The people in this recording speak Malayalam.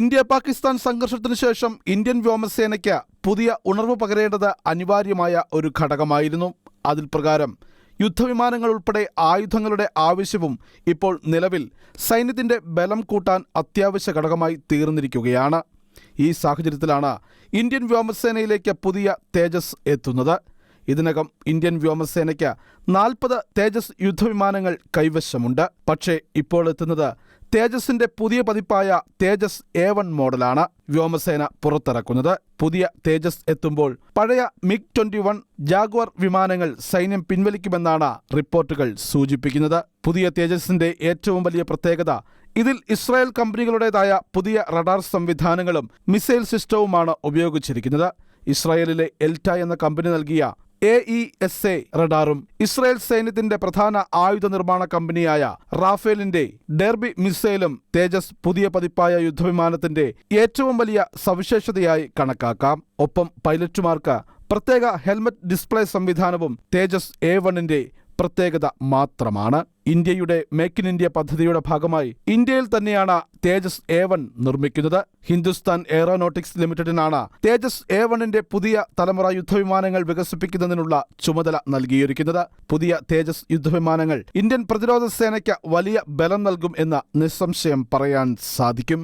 ഇന്ത്യ പാകിസ്ഥാൻ സംഘർഷത്തിനു ശേഷം ഇന്ത്യൻ വ്യോമസേനയ്ക്ക് പുതിയ ഉണർവ് പകരേണ്ടത് അനിവാര്യമായ ഒരു ഘടകമായിരുന്നു. അതിൽ പ്രകാരം യുദ്ധവിമാനങ്ങൾ ഉൾപ്പെടെ ആയുധങ്ങളുടെ ആവശ്യവും ഇപ്പോൾ നിലവിൽ സൈന്യത്തിന്റെ ബലം കൂട്ടാൻ അത്യാവശ്യ ഘടകമായി തീർന്നിരിക്കുകയാണ്. ഈ സാഹചര്യത്തിലാണ് ഇന്ത്യൻ വ്യോമസേനയിലേക്ക് പുതിയ തേജസ് എത്തുന്നത്. ഇതിനകം ഇന്ത്യൻ വ്യോമസേനയ്ക്ക് നാൽപ്പത് തേജസ് യുദ്ധവിമാനങ്ങൾ കൈവശമുണ്ട്. പക്ഷേ ഇപ്പോൾ എത്തുന്നത് തേജസിന്റെ പുതിയ പതിപ്പായ തേജസ് എ വൺ മോഡലാണ് വ്യോമസേന പുറത്തിറക്കുന്നത്. പുതിയ തേജസ് എത്തുമ്പോൾ പഴയ മിഗ് ട്വന്റി വൺ ജാഗ്വർ വിമാനങ്ങൾ സൈന്യം പിൻവലിക്കുമെന്നാണ് റിപ്പോർട്ടുകൾ സൂചിപ്പിക്കുന്നത്. പുതിയ തേജസിന്റെ ഏറ്റവും വലിയ പ്രത്യേകത ഇതിൽ ഇസ്രായേൽ കമ്പനികളുടേതായ പുതിയ റഡാർ സംവിധാനങ്ങളും മിസൈൽ സിസ്റ്റവുമാണ് ഉപയോഗിച്ചിരിക്കുന്നത്. ഇസ്രായേലിലെ എൽറ്റ എന്ന കമ്പനി നൽകിയ എ ഇ എസ് എ റഡാറും ഇസ്രയേൽ സൈന്യത്തിന്റെ പ്രധാന ആയുധ നിർമ്മാണ കമ്പനിയായ റാഫേലിന്റെ ഡെർബി മിസൈലും തേജസ് പുതിയ പതിപ്പായ യുദ്ധവിമാനത്തിന്റെ ഏറ്റവും വലിയ സവിശേഷതയായി കണക്കാക്കാം. ഒപ്പം പൈലറ്റുമാർക്ക് പ്രത്യേക ഹെൽമറ്റ് ഡിസ്പ്ലേ സംവിധാനവും തേജസ് എ വണ്ണിന്റെ പ്രത്യേകത മാത്രമാണ്. ഇന്ത്യയുടെ മേക്ക് ഇൻ ഇന്ത്യ പദ്ധതിയുടെ ഭാഗമായി ഇന്ത്യയിൽ തന്നെയാണ് തേജസ് എ വൺ നിർമ്മിക്കുന്നത്. ഹിന്ദുസ്ഥാൻ എയറോനോട്ടിക്സ് ലിമിറ്റഡിനാണ് തേജസ് എ വണ്ണിന്റെ പുതിയ തലമുറ യുദ്ധവിമാനങ്ങൾ വികസിപ്പിക്കുന്നതിനുള്ള ചുമതല നൽകിയിരിക്കുന്നത്. പുതിയ തേജസ് യുദ്ധവിമാനങ്ങൾ ഇന്ത്യൻ പ്രതിരോധ സേനയ്ക്ക് വലിയ ബലം നൽകും എന്ന് നിസ്സംശയം പറയാൻ സാധിക്കും.